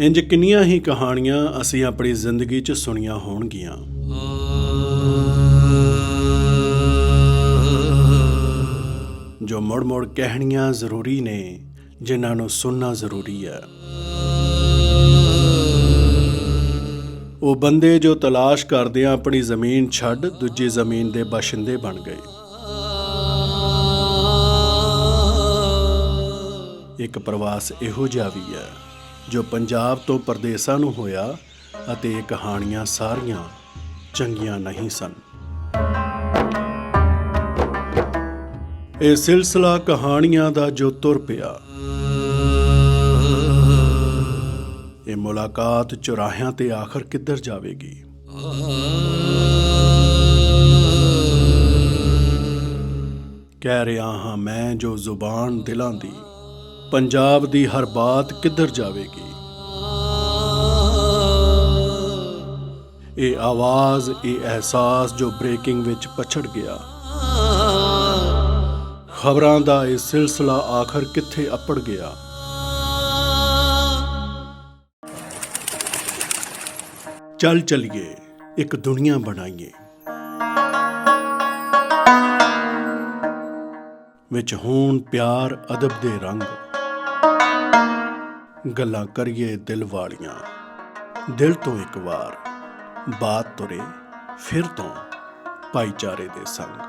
ਇੰਜ ਕਿੰਨੀਆਂ ਹੀ ਕਹਾਣੀਆਂ ਅਸੀਂ ਆਪਣੀ ਜ਼ਿੰਦਗੀ 'ਚ ਸੁਣੀਆਂ ਹੋਣਗੀਆਂ। ਜੋ ਮੁੜ-ਮੁੜ ਕਹਿਣੀਆਂ ਜ਼ਰੂਰੀ ਨੇ, ਜਿਨ੍ਹਾਂ ਨੂੰ ਸੁਣਨਾ ਜ਼ਰੂਰੀ ਹੈ। ਉਹ ਬੰਦੇ ਜੋ ਤਲਾਸ਼ ਕਰਦਿਆਂ ਆਪਣੀ ਜ਼ਮੀਨ ਛੱਡ, ਦੂਜੀ ਜ਼ਮੀਨ ਦੇ ਬਾਸ਼ਿੰਦੇ ਬਣ ਗਏ। ਇੱਕ ਪ੍ਰਵਾਸ ਇਹੋ ਜਿਹਾ ਵੀ ਹੈ। ਜੋ ਪੰਜਾਬ ਤੋਂ ਪਰਦੇਸਾਂ ਨੂੰ ਹੋਇਆ ਅਤੇ ਇਹ ਕਹਾਣੀਆਂ ਸਾਰੀਆਂ ਚੰਗੀਆਂ ਨਹੀਂ ਸਨ। ਇਹ ਸਿਲਸਿਲਾ ਕਹਾਣੀਆਂ ਦਾ ਜੋ ਤੁਰ ਪਿਆ, ਇਹ ਮੁਲਾਕਾਤ ਚੁਰਾਹਿਆਂ ਤੇ ਆਖਰ ਕਿੱਧਰ ਜਾਵੇਗੀ? ਕਹਿ ਰਿਹਾ ਹਾਂ ਮੈਂ ਜੋ ਜ਼ੁਬਾਨ ਦਿਲਾਂ ਦੀ ਪੰਜਾਬ ਦੀ ਹਰ ਬਾਤ ਕਿੱਧਰ ਜਾਵੇਗੀ? ਇਹ ਆਵਾਜ਼, ਇਹ ਅਹਿਸਾਸ ਜੋ ਬ੍ਰੇਕਿੰਗ ਵਿੱਚ ਪਛੜ ਗਿਆ। ਖਬਰਾਂ ਦਾ ਇਹ ਸਿਲਸਿਲਾ ਆਖਰ ਕਿੱਥੇ ਅਪੜ ਗਿਆ? ਚੱਲ ਚਲੀਏ, ਇੱਕ ਦੁਨੀਆ ਬਣਾਈਏ। ਵਿੱਚ ਹੋਣ ਪਿਆਰ, ਅਦਬ ਦੇ ਰੰਗ। ਗੱਲਾਂ ਕਰੀਏ ਦਿਲ ਵਾਲੀਆਂ। ਦਿਲ ਤੋਂ ਇੱਕ ਵਾਰ ਬਾਤ ਤੁਰੇ, ਫਿਰ ਤੋਂ ਭਾਈਚਾਰੇ ਦੇ ਸੰਗ।